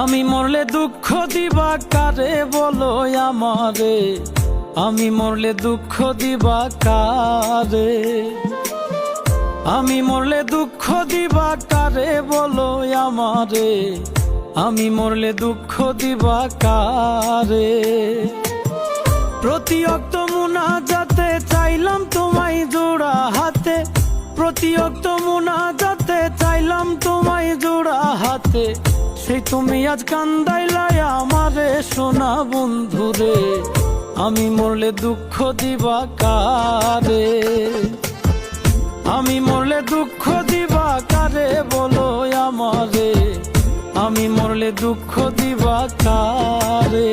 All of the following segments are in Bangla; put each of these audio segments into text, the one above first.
আমি মরলে দুঃখ দিবা কারে বলো আমারে? আমি মরলে দুঃখ দিবা কারে? আমি মরলে দুঃখ দিবা কারে বলো আমারে? আমি মরলে দুঃখ দিবা কারে? প্রতি অক্ত মুনা যাতে চাইলাম তোমায় জোড়া হাতে। প্রতি অক্ত মুনা যাতে চাইলাম তোমায় জোড়া হাতে। সেই তুমি আজ কান্দাইলাই আমারে, সোনা বন্ধুরে আমি মরলে দুঃখ দিবা কারে? আমি মরলে দুঃখ দিবা কারে বলো আমারে? আমি মরলে দুঃখ দিবা কারে?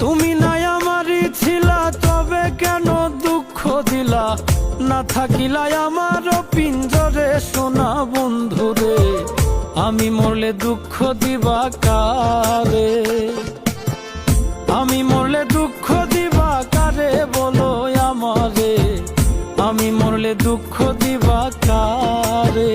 তুমি নাই আমারই ছিলা, তবে কেন দুঃখ দিলা? না থাকিলাই আমার পিঞ্জরে সোনা বন্ধুরে, আমি মরলে দুঃখ দিবা কারে? আমি মরলে দুঃখ দিবা কারে বলো আমারে? আমি মরলে দুঃখ দিবা কারে?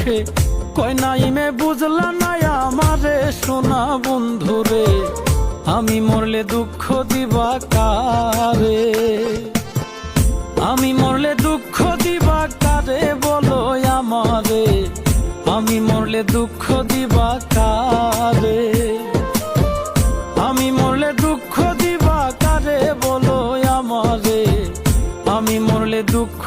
দুঃখে। কয় নাইমে বুঝলা না আমারে সোনা বন্ধুরে, আমি মরলে দুঃখ দিবা কারে? আমি মরলে দুঃখ দিবা কারে বলো আমারে, আমি মরলে দুঃখ দিবা কারে? আমি মরলে দুঃখ দিবা কারে বলো আমারে, আমি মরলে দুঃখ